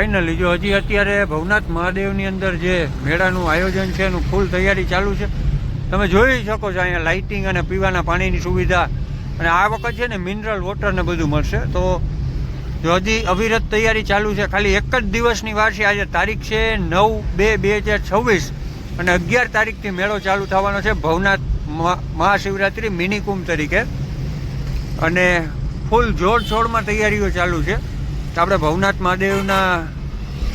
Finally જો હજી અત્યારે ભવનાથ મહાદેવની અંદર જે મેળાનું આયોજન છે, એનું ફૂલ તૈયારી ચાલુ છે, તમે જોઈ શકો છો અહીંયા લાઇટિંગ અને પીવાના પાણીની સુવિધા. અને આ વખત છે ને મિનરલ વોટર ને બધું મળશે. તો જો હજી અવિરત તૈયારી ચાલુ છે, ખાલી એક જ દિવસની વાર છે. આજે તારીખ છે નવ બે બે હજાર છવ્વીસ અને અગિયાર તારીખથી મેળો ચાલુ થવાનો છે ભવનાથ મહા- મહાશિવરાત્રિ મિની કુંભ તરીકે. અને ફૂલ જોરશોરમાં તૈયારીઓ ચાલુ છે. તો આપણે ભવનાથ મહાદેવના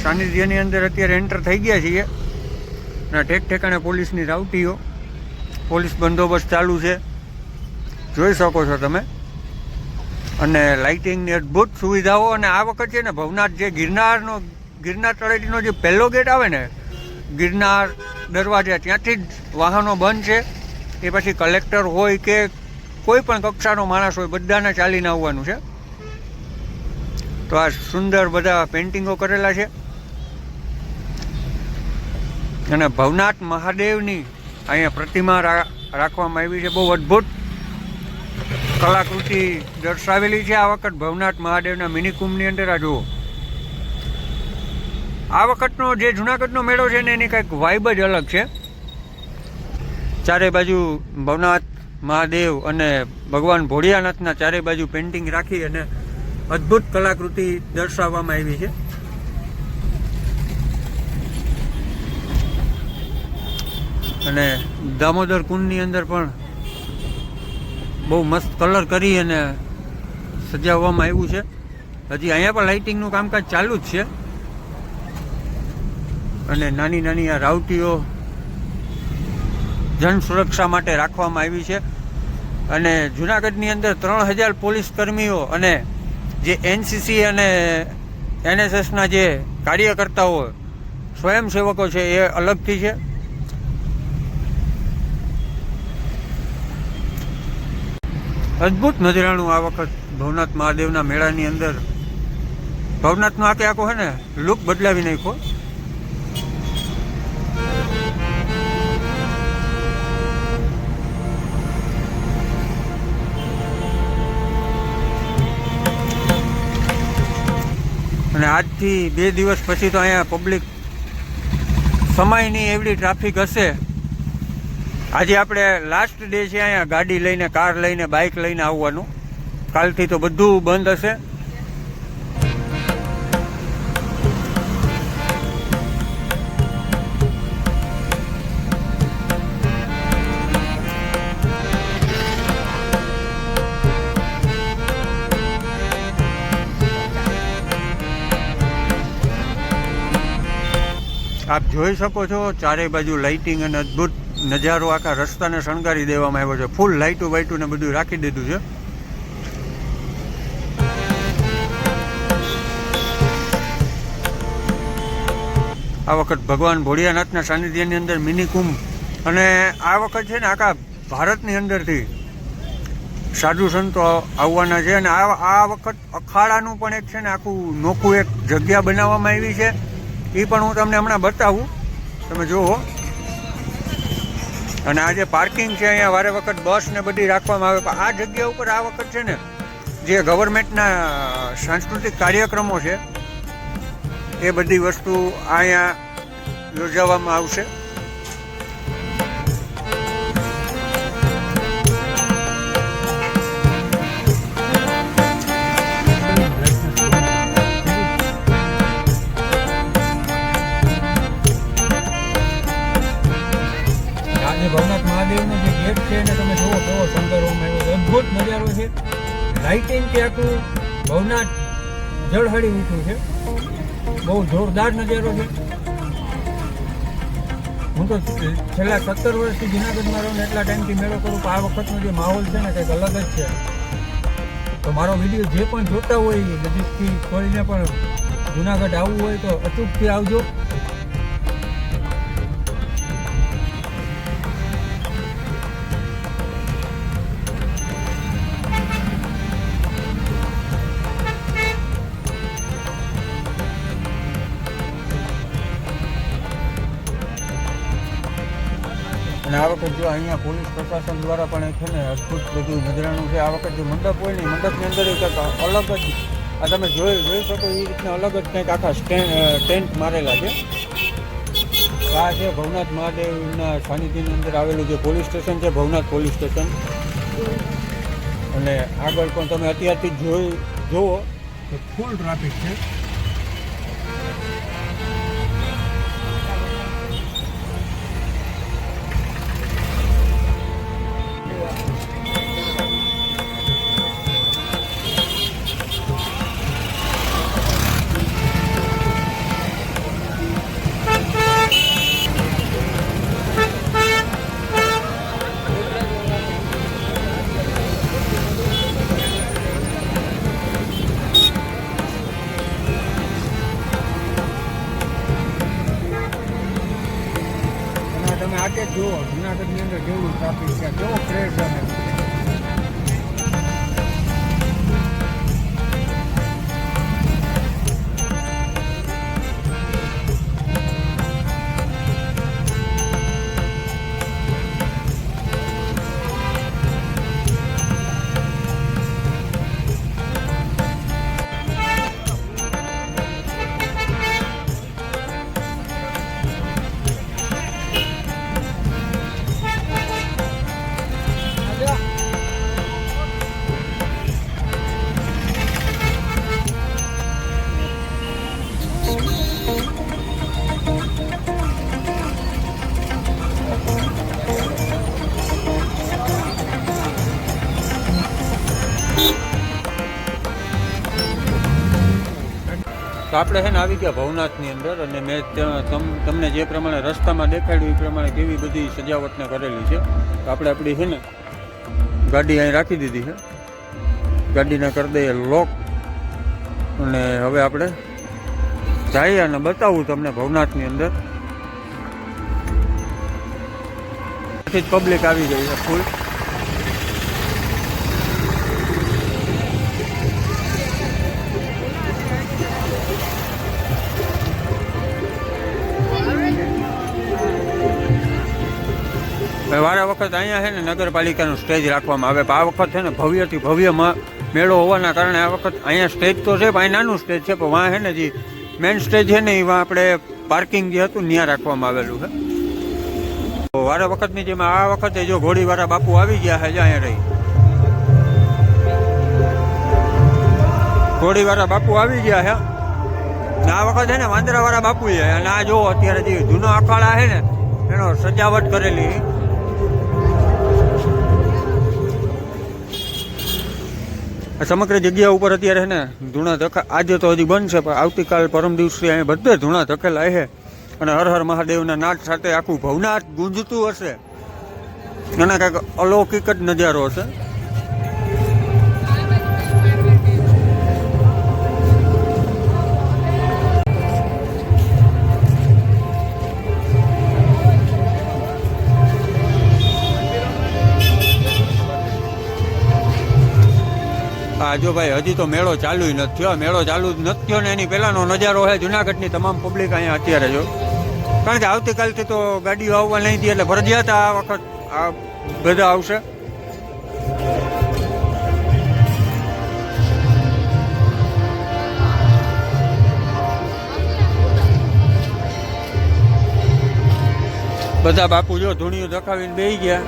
સાનિધ્યની અંદર અત્યારે એન્ટર થઈ ગયા છીએ. અને ઠેક ઠેકાણે પોલીસની રાવટીઓ, પોલીસ બંદોબસ્ત ચાલુ છે. જોઈ શકો છો તમે. અને લાઇટિંગની અદ્ભુત સુવિધાઓ અને આ વખત છે ને ભવનાથ જે ગિરનારનો, ગિરનાર તળેટીનો જે પહેલો ગેટ આવે ને, ગિરનાર દરવાજા ત્યાંથી જ વાહનો બંધ છે. એ પછી કલેક્ટર હોય કે કોઈ પણ કક્ષાનો માણસ હોય, બધાને ચાલીને આવવાનું છે. તો આ સુંદર બધા પેન્ટિંગો કરેલા છે. અને ભવનાથ મહાદેવની અહીંયા પ્રતિમા રાખવામાં આવી છે. બહુ અદ્ભુત કલાકૃતિ દર્શાવેલી છે આ વખત ભવનાથ મહાદેવના મિની કુંભની અંદર. આ જુઓ. આ વખતનો જે જુનાગઢનો મેળો છે ને એની કંઈક વાઇબ જ અલગ છે. ચારે બાજુ ભવનાથ મહાદેવ અને ભગવાન ભોળિયાનાથના ચારે બાજુ પેન્ટિંગ રાખી અને અદ્ભુત કલાકૃતિ દર્શાવવામાં આવી છે. અને દામોદર કુંડની અંદર પણ બહુ મસ્ત કલર કરી અને સજાવવામાં આવ્યું છે. હજી અહીંયા પણ લાઇટિંગનું કામકાજ ચાલુ જ છે. અને નાની નાની આ રાવટીઓ જન સુરક્ષા માટે રાખવામાં આવી છે. અને જુનાગઢની અંદર ત્રણ હજાર પોલીસ કર્મીઓ અને જે એનસીસી અને એનએસએસના જે કાર્યકર્તાઓ સ્વયંસેવકો છે, એ અલગથી છે? અદ્ભુત નજરાણું આ વખત ભવનાથ મહાદેવના મેળાની અંદર. ભવનાથનો આખે આખો હે ને? લુક બદલાવી નાખ્યો. અને આજથી બે દિવસ પછી તો અહીંયા પબ્લિક સમયની એવડી ટ્રાફિક હશે. આજે આપણે લાસ્ટ ડે છે અહીંયા ગાડી લઈને કાર લઈને બાઇક લઈને આવવાનું. કાલથી તો બધું બંધ હશે. આપ જોઈ શકો છો ચારે બાજુ લાઇટિંગ અને અદ્ભુત નજારો આખા રસ્તાને શણગારી દેવામાં આવ્યો છે. ફૂલ લાઇટું વાઇટું ને બધું રાખી દીધું છે. આ વખત ભગવાન ભોળિયાનાથના સાનિધ્યની અંદર મિની કુંભ. અને આ વખત છે ને આખા ભારતની અંદરથી સાધુ સંતો આવવાના છે. અને આ આ વખત અખાડાનું પણ એક છે ને આખું નોખું એક જગ્યા બનાવવામાં આવી છે. એ પણ હું તમને હમણાં બતાવું. તમે જુઓ. અને આ જે પાર્કિંગ છે અહીંયા વારે વખત બસ ને બધી રાખવામાં આવે. આ જગ્યા ઉપર આ વખત છે ને, જે ગવર્મેન્ટના સાંસ્કૃતિક કાર્યક્રમો છે, એ બધી વસ્તુ અહીંયા યોજાવામાં આવશે. મહાદેવનો જે છે એને તમે જુઓ કેવો શણગારવામાં આવ્યો અદ્ભુત નજારો છે. લાઇટિંગ કે આખું ભવનાથ જળહળી ઉઠ્યું છે. બહુ જોરદાર નજારો છે. હું તો છેલ્લા સત્તર વર્ષથી જુનાગઢમાં રહું ને એટલા ટાઈમથી મેળો કરું પણ આ વખતનો જે માહોલ છે ને કંઈક અલગ જ છે. તો મારો વીડિયો જે પણ જોતા હોય નજીકથી કોઈને પણ જુનાગઢ આવવું હોય તો અચૂકથી આવજો. અને આ વખત જો અહીંયા પોલીસ પ્રશાસન દ્વારા પણ એક છે ને અદભુત બધું નજરાણું છે. આ વખત જે મંડપ હોય ને મંડપની અંદર એક અલગ જ આ તમે જોઈ જોઈ શકો એ રીતના અલગ જ કંઈક આખા ટેન્ટ મારેલા છે. આ છે ભવનાથ મહાદેવના સાનિધ્યની અંદર આવેલું જે પોલીસ સ્ટેશન છે, ભવનાથ પોલીસ સ્ટેશન. અને આગળ પણ તમે અત્યારથી જોઈ, જુઓ તો ફૂલ ટ્રાફિક છે. તો આપણે છે ને આવી ગયા ભવનાથની અંદર અને મેં ત્યાં તમ- તમને જે પ્રમાણે રસ્તામાં દેખાડ્યું, એ પ્રમાણે કેવી બધી સજાવટને કરેલી છે. તો આપણે આપણી છે ને ગાડી અહીં રાખી દીધી છે ગાડીને કરી દઈએ લોક. અને હવે આપણે જઈએ અને બતાવું તમને ભવનાથની અંદર. પબ્લિક આવી ગઈ છે ફૂલ વારા વખત અહીંયા છે ને નગરપાલિકાનું સ્ટેજ રાખવામાં આવે. પણ આ વખત છે ને ભવ્યથી ભવ્ય મ- મેળો હોવાના કારણે આ વખત અહીંયા સ્ટેજ તો છે, પણ અહીં નાનું સ્ટેજ છે, પણ વાં છે ને જે મેઇન સ્ટેજ છે ને એ વાં આપણે પાર્કિંગ જે હતું ત્યાં રાખવામાં આવેલું છે. તો વારા વખતની જેમ આ વખતે જો ઘોડીવાળા બાપુ આવી ગયા છે જ અહીંયા રહી. ઘોડીવાળા બાપુ આવી ગયા છે. ને આ વખત છે ને વાંદરાવાળા બાપુ છે અને આ જો અત્યારે જે જૂનો અખાડા છે ને, એનો સજાવટ કરેલી. સમગ્ર જગ્યા ઉપર અત્યારે છે ને ધૂણા ધકા આજે તો હજી છે, પણ આવતીકાલ પરમ દિવસે અહીં બધે ધૂણા ધકેલા છે. અને હર હર મહાદેવના નાદ સાથે આખું ભવનાથ ગુંજતું હશે. અને કાંઈક અલૌકિક જ નજારો હશે. હા જો ભાઈ, હજી તો મેળો ચાલુ નથી થયો મેળો ચાલુ જ નથી થયો ને એની પહેલાનો નજારો છે જુનાગઢની તમામ પબ્લિક અહીંયા અત્યારે, જો. કારણ કે આવતીકાલથી તો ગાડીઓ આવવા નહીં હતી એટલે ફરજિયાત આ વખત આ બધા આવશે. બધા બાપુ જો ધૂણીઓ દખાવીને બેસી ગયા.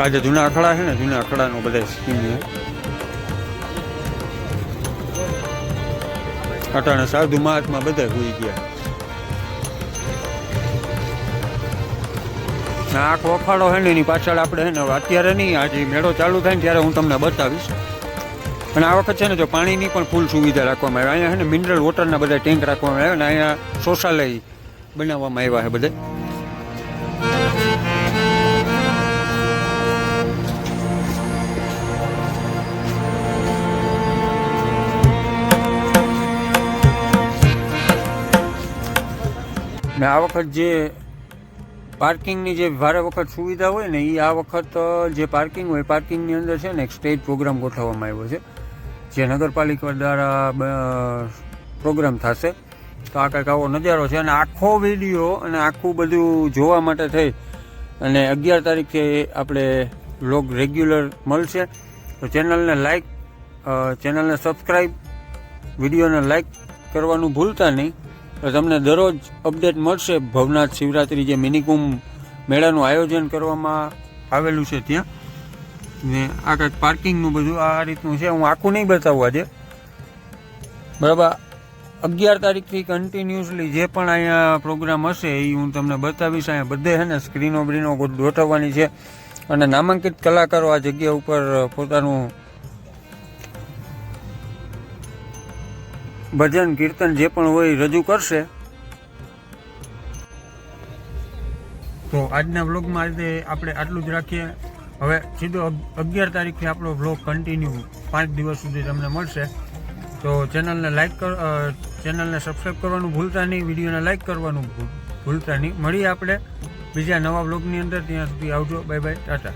આજે જૂના અખડા છે ને, જૂના અખડાનો બધા સ્કીમ છે. અટાણે સાધુ મહાત્મા બધા હોઈ ગયા. આંખ વખાડો છે ને, એની પાછળ આપણે છે ને અત્યારે નહીં, આજે મેળો ચાલુ થાય ને, ત્યારે હું તમને બતાવીશ. અને આ વખત છે ને, જો પાણીની પણ ફૂલ સુવિધા રાખવામાં આવે. અહીંયા છે ને મિનરલ વોટરના બધા ટેન્ક રાખવામાં આવ્યા અને અહીંયા શૌચાલય બનાવવામાં આવ્યા છે બધા. ને આ વખત જે પાર્કિંગની જે ભારે વખત સુવિધા હોય ને એ આ વખત જે પાર્કિંગ હોય પાર્કિંગની અંદર છે ને એક સ્ટેજ પ્રોગ્રામ ગોઠવવામાં આવ્યો છે, જે નગરપાલિકા દ્વારા પ્રોગ્રામ થશે. તો આ કંઈક આવો નજારો છે અને આખો વીડિયો અને આખું બધું જોવા માટે થઈ. અને અગિયાર તારીખે આપણે લોગ રેગ્યુલર મળશે. તો ચેનલને લાઈક ચેનલને સબસ્ક્રાઈબ વિડીયોને લાઈક કરવાનું ભૂલતા નહીં. તમને દરરોજ અપડેટ મળશે. ભવનાથ શિવરાત્રિ જે મિનિકુંભ મેળાનું આયોજન કરવામાં આવેલું છે ત્યાં. ને આ કંઈક પાર્કિંગનું બધું આ રીતનું છે. હું આખું નહીં બતાવું આજે. બરાબર. અગિયાર તારીખથી કન્ટિન્યુઅસલી જે પણ અહીંયા પ્રોગ્રામ હશે એ હું તમને બતાવીશ. અહીંયા બધે છે ને સ્ક્રીનો બ્રીનો ગોઠવવાની છે. અને નામાંકિત કલાકારો આ જગ્યા ઉપર પોતાનું ભજન, કીર્તન જે પણ હોય રજૂ કરશે. તો આજના વ્લોગમાં આજે આપણે આટલું જ રાખીએ. હવે સીધો અગિયાર તારીખથી આપણો વ્લોગ કન્ટિન્યુ પાંચ દિવસ સુધી તમને મળશે. તો ચેનલને લાઈક કર ચેનલને સબસ્ક્રાઈબ કરવાનું ભૂલતા નહીં, વિડીયોને લાઈક કરવાનું ભૂલતા નહીં. મળીએ આપણે બીજા નવા વ્લોગની અંદર. ત્યાં સુધી આવજો. Bye bye Tata